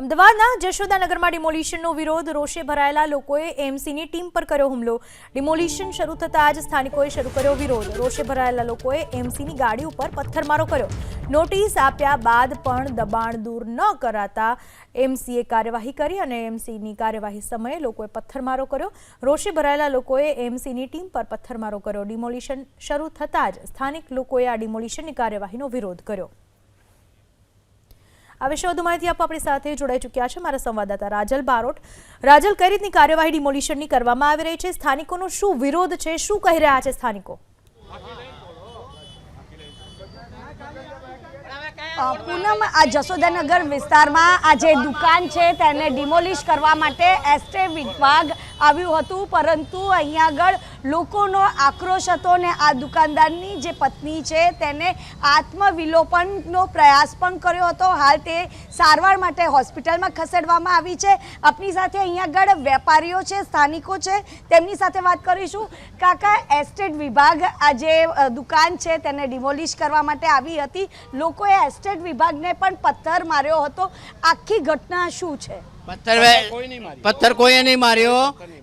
અમદાવાદના જશોદાનગરમાં ડિમોલિશનનો વિરોધ, રોષે ભરાયેલા લોકોએ એમસીની ટીમ પર કર્યો હુમલો. ડિમોલિશન શરૂ થતાં જ સ્થાનિકોએ શરૂ કર્યો વિરોધ. રોષે ભરાયેલા લોકોએ એમસીની ગાડી ઉપર પથ્થરમારો કર્યો. નોટિસ આપ્યા બાદ પણ દબાણ દૂર ન કરાતા એમસીએ કાર્યવાહી કરી અને એમસીની કાર્યવાહી સમયે લોકોએ પથ્થરમારો કર્યો. રોષે ભરાયેલા લોકોએ એમસીની ટીમ પર પથ્થરમારો કર્યો. ડિમોલિશન શરૂ થતાં જ સ્થાનિક લોકોએ આ ડિમોલિશનની કાર્યવાહીનો વિરોધ કર્યો. આ વિશે વધુ માહિતી આપવા આપણી સાથે જોડાઈ ચૂક્યા છે મારા સંવાદદાતા રાજલ બારોટ. રાજલ, કઈ રીતની કાર્યવાહી ડિમોલિશનની કરવામાં આવી રહી છે? સ્થાનિકોનો શું વિરોધ છે? શું કહી રહ્યા છે સ્થાનિકો? પૂનમ, આ જશોદાનગર વિસ્તારમાં આ જે દુકાન છે. તેને ડિમોલિશ કરવા માટે એસ્ટે વિભાગ આવ્યું હતું, પરંતુ અહીંયા આગળ લોકોનો આક્રોશ હતો ને આ દુકાનદારની જે પત્ની છે તેને આત્મવિલોપનનો પ્રયાસ પણ કર્યો હતો. હાલ તે સારવાર માટે હોસ્પિટલમાં ખસેડવામાં આવી છે. આપની સાથે અહીંયા આગળ વેપારીઓ છે, સ્થાનિકો છે, તેમની સાથે વાત કરીશું. કાકા, એસ્ટેટ વિભાગ આ જે દુકાન છે તેને ડિમોલિશ કરવા માટે આવી હતી. લોકોએ એસ્ટેટ વિભાગને પણ પથ્થર માર્યો હતો. આખી ઘટના શું છે? પથ્થર પથ્થર કોઈએ નહીં માર્યો.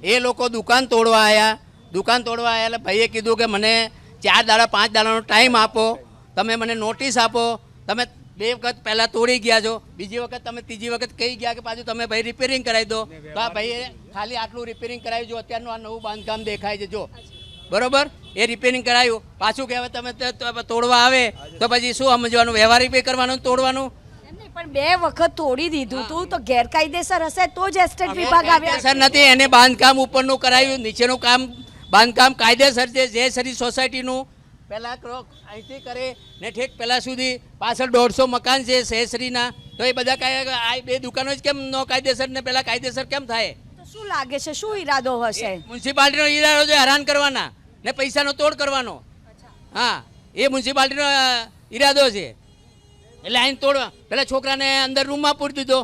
એ લોકો દુકાન તોડવા આવ્યા દુકાન તોડવા આવ્યા એટલે ભાઈએ કીધું કે મને ચાર દાડા પાંચ દાડાનો ટાઈમ આપો. તમે મને નોટિસ આપો. તમે બે વખત પહેલાં તોડી ગયા છો. બીજી વખત તમે ત્રીજી વખત કહી ગયા કે પાછું તમે ભાઈ રિપેરિંગ કરાવી દો. તો આ ભાઈએ ખાલી આટલું રિપેરિંગ કરાવ્યું જો અત્યારનું આ નવું બાંધકામ દેખાય છે જો. બરોબર? એ રિપેરિંગ કરાયું. પાછું કહેવાય તમે તો- તો તોડવા આવે તો પછી શું સમજવાનું? વ્યવહાર રિપેર કરવાનું તોડવાનું? પણ બે વખત તોડી દીધું તું તો ગેરકાયદેસર હશે તો જ એસ્ટેટ વિભાગ આવ્યા. નથી એને બાંધકામ ઉપરનું કરાયું નીચેનું કામ બાંધકામ કાયદેસર છે જે સરી સોસાયટીનું. પહેલાં ક્રોક અહીંથી કરે ને ઠેક પહેલાં સુધી પાછળ દોઢસો મકાન છે શહેશ્રીના તો એ બધા કાય આ બે દુકાનો જ કેમ નો કાયદેસર ને પહેલાં કાયદેસર કેમ થાય? શું લાગે છે શું ઈરાદો હશે? મ્યુનિસિપાલિટીનો ઈરાદો છે હેરાન કરવાના ને પૈસાનો તોડ કરવાનો. હા એ મ્યુનિસિપાલિટીનો ઈરાદો છે. એટલે આઈને તોડવા. પેલા છોકરાને અંદર રૂમમાં પૂરી દીધો.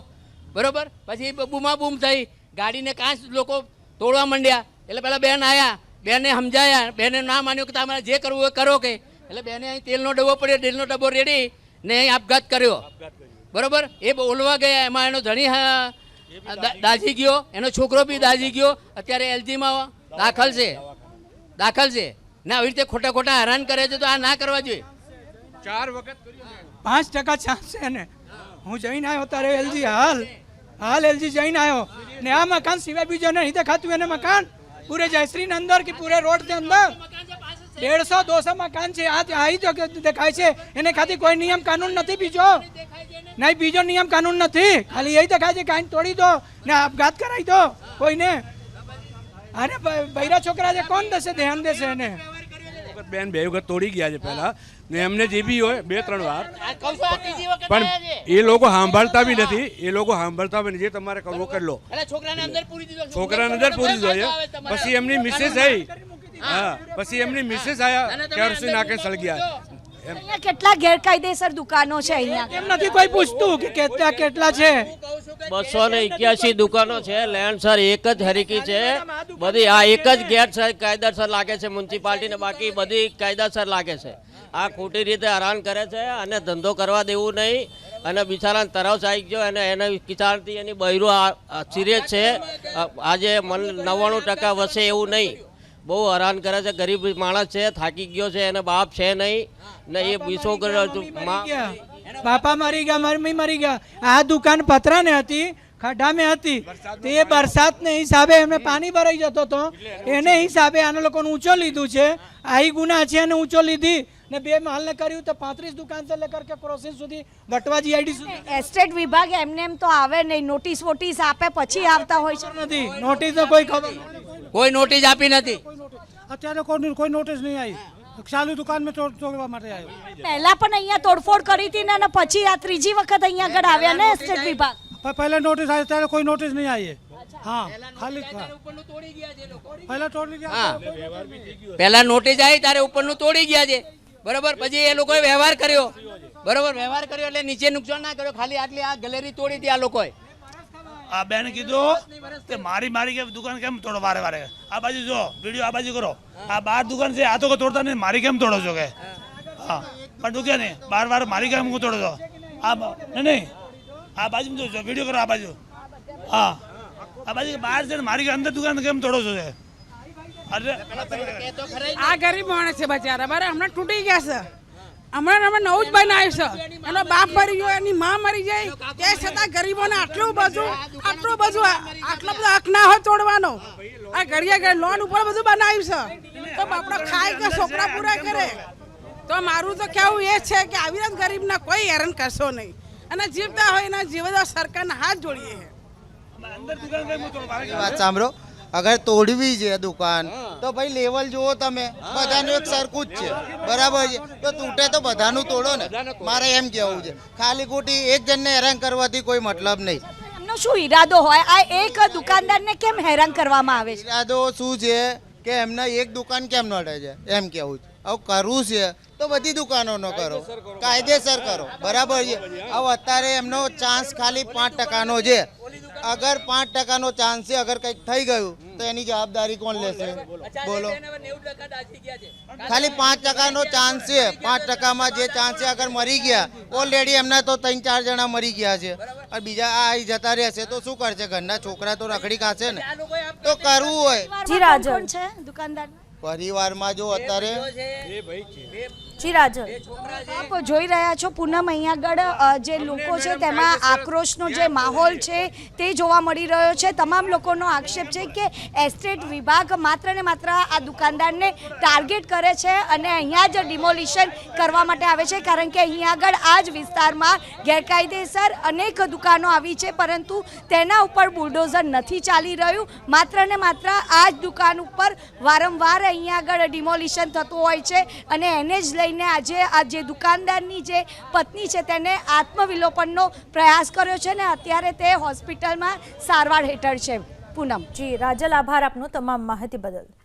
બરોબર? પછી બૂમા બૂમ થઈ. ગાડીને કાંચ લોકો તોડવા માંડ્યા. એટલે પેલા બેન આવ્યા બેને સમજાયા. બેને ના માન્યું કે તમારે જે કરવું એ કરો કે. એટલે બેને અહીં તેલનો ડબ્બો પડ્યો તેલનો ડબ્બો રેડી ને અહીં આપઘાત કર્યો. બરોબર? એ બોલવા ગયા. એમાં એનો ધણી દાઝી ગયો. એનો છોકરો બી દાઝી ગયો. અત્યારે એલજીમાં દાખલ છે. દાખલ છે. ને આવી રીતે ખોટા ખોટા હેરાન કરે છે તો આ ના કરવા જોઈએ. ચાર વખત પાંચ ટકા ચાન્સ છે ને. હું જઈને આવ્યો તારે એલજી, હાલ. હાલ એલજી જઈને આવ્યો. ને આ મકાન સિવાય બીજો નહીં દેખાતું એને મકાન. પૂરે જયશ્રી ને અંદર કે પૂરે રોડ કે અંદર? દેડસો દોસો મકાન છે. આ આવી જો દેખાય છે. એને ખાલી કોઈ નિયમ કાનૂન નથી બીજો. નહીં, બીજો નિયમ કાનૂન નથી. ખાલી એ દેખાય છે કાંઈ તોડી દો ને આપઘાત કરાવી દો કોઈને. અરે બૈરા છોકરા છે કોણ દેશે? ધ્યાન દેશે એને. વખત બેન બે વખત તોડી ગયા છે પહેલા. ને એમને જે બી હોય બે ત્રણ વાર. આ કહું છું, આ ત્રીજી વખત પણ એ લોકો સાંભળતા બી નથી. એ લોકો સાંભળતા બી નથી. જે તમારે કરવો કરી લો. છોકરાને અંદર પૂરી દીધો. છોકરાને અંદર પૂરી દીધો છે. પછી એમની મિસેસ આવી હા પછી એમની મિસેસ આવ્યા કેરોસીન નાખે સળગ્યા. અહીંયા કેટલા ગેરકાયદેસર દુકાનો છે અહીંયા? એમ નથી કોઈ પૂછતું કે કેટલા કેટલા છે. બસો ને એક્યાસી દુકાનો છે. લેન્ડ સર એક જ હરીકી છે. બધી આ એક જ ગેટ સર કાયદેસર લાગે છે મ્યુનિસિપાલિટીને બાકી બધી કાયદેસર લાગે છે. આ ખોટી રીતે હેરાન કરે છે અને ધંધો કરવા દેવું નહીં. અને બિચારાને તરસ આવી ગયો અને એને કિસાનથી એની બૈરું સિરિયસ છે. આજે મન નવ્વાણું ટકા વસે એવું નહીં. બહુ હેરાન કરે છે ગરીબ માણસ છે થાકી ગયો છે એને બાપ છે નહીં. ને એ બીસો બાપા મરી ગયા મમ્મી મરી ગયા. આ દુકાન પતરાને હતી હા હતી. તે વરસાદને હિસાબે એમને પાણી ભરાઈ જતો હતો. એને હિસાબે આના લોકોને ઊંચો લીધું છે. આ ગુના છે અને ઊંચો લીધી. ને બે માલને કર્યું તો પાંત્રીસ દુકાનથી લેકર કે ક્રોસિંગ સુધી વટવા જીઆઈડી સુધી. એસ્ટેટ વિભાગ એમને એમ તો આવે નહીં. નોટિસ વોટિસ આપે પછી આવતા હોય છે. નથી. નોટિસ તો કોઈ ખબર કોઈ નોટિસ આપી નથી. અત્યારે કોઈ કોઈ નોટિસ નહીં આવી. ચાલુ દુકાન મેં તોડવા માટે આવ્યો. પહેલા પણ અહીંયા તોડફોડ કરી હતી ને પછી આ ત્રીજી વખત અહીંયા આગળ આવ્યા ને સ્ટેટ વિભાગ. પ- પહેલા નોટિસ આવી ત્યારે કોઈ નોટિસ નહીં આવી હા ખાલી પહેલા તોડી ગયા પહેલા નોટિસ આવી ત્યારે ઉપરનું તોડી ગયા છે. બરોબર? પછી એ લોકોએ વ્યવહાર કર્યો. બરોબર? વ્યવહાર કર્યો એટલે નીચે નુકસાન ના કર્યો. ખાલી આટલી આ ગેલેરી તોડી હતી આ લોકોએ. આ બેન કીધું કે મારી મારી કે દુકાન કેમ તોડો વારે વારે? આ બાજુ જો વીડિયો આ બાજુ કરો. આ બાર દુકાન છે આ તો તોડતા નહીં. મારી કેમ તોડો છો કે? હા. પણ તું નહીં બાર વાર મારી કેમ હું તોડો છો? આ નહીં નહીં. આ બાજુ જો વીડિયો કરો આ બાજુ. હા. આ બાજુ બહાર છે મારી અંદર દુકાન કેમ તોડો છો છે? આ ગરીબ માણસ છે બચારા, બરાબર? હમણાં તૂટી ગયા છે. હમણાં અમે નવું જ બનાવ્યું છે. એનો બાપ મરી ગયો, એની માં મરી જાય તે છતાં ગરીબોને આટલું બધું આટલું બધું આટલો બધો હક ના હોય તોડવાનો. આ ઘડિયા ઘડી લોન ઉપર બધું બનાવ્યું છે. તો બાપડો ખાય કે છોકરા પૂરા કરે? તો મારું તો કહેવું એ છે કે આવી રીતે ગરીબના કોઈ હેરાન કરશો નહીં. અને જીવતા હોય એના જીવતા સરકારના હાથ જોડીએ છે. વાત સાંભળો. અગર તોડવી છે દુકાન તો ભાઈ લેવલ જુઓ તમે. બધાનું એક સરખું જ છે. બરાબર છે? તો તૂટે તો બધાનું તોડો ને. મારે એમ કહેવું છે. ખાલી ખોટી એક જણને હેરાન કરવાથી કોઈ મતલબ નહીં. એમનો શું ઈરાદો હોય? આ એક દુકાનદારને કેમ હેરાન કરવામાં આવે છે? ઈરાદો શું છે? કે એમને એક દુકાન કેમ નડે છે? એમ કેવું છે. હવે કરવું છે તો બધી દુકાનોનો કરો. કાયદેસર કરો. બરાબર છે. હવે અત્યારે એમનો ચાન્સ ખાલી પાંચ ટકાનો છે. અગર પાંચ ટકાનો ચાન્સ છે અગર કંઈક થઈ ગયું તો એની જવાબદારી કોણ લેશે? બોલો. ખાલી પાંચ ટકાનો ચાન્સ છે. પાંચ ટકામાં જે ચાન્સ છે અગર મરી ગયા ઓલરેડી એમના તો ત્રણ ચાર જણા મરી ગયા છે. અને બીજા આ જતા રહેશે તો શું કરશે? ઘરના છોકરા તો રખડી ખાશે ને. તો કરવું હોય. જી રાજલ છે દુકાનદાર પરિવારમાં જો અત્યારે જી રાજલ આપ જોઈ રહ્યા છો પૂનમ અહીંયા આગળ જે લોકો છે તેમાં આક્રોશનો જે માહોલ છે. તે જોવા મળી રહ્યો છે. તમામ લોકોનો આક્ષેપ છે કે એસ્ટેટ વિભાગ માત્ર ને માત્ર આ દુકાનદારને ટાર્ગેટ કરે છે અને અહીંયા જ ડિમોલિશન કરવા માટે આવે છે કારણ કે અહીંયા આગળ આ જ વિસ્તારમાં ગેરકાયદેસર અનેક દુકાનો આવી છે પરંતુ તેના ઉપર બુલડોઝર નથી ચાલી રહ્યું. માત્ર ને માત્ર આ જ દુકાન ઉપર વારંવાર અહીંયા આગળ ડિમોલિશન થતું હોય છે અને એને જ લઈને આજે આ જે દુકાનદારની જે પત્ની છે તેને આત્મવિલોપનનો પ્રયાસ કર્યો છે ને અત્યારે તે હોસ્પિટલમાં સારવાર હેઠળ છે. પૂનમ. જી, રાજલ, આભાર આપનો તમામ માહિતી બદલ.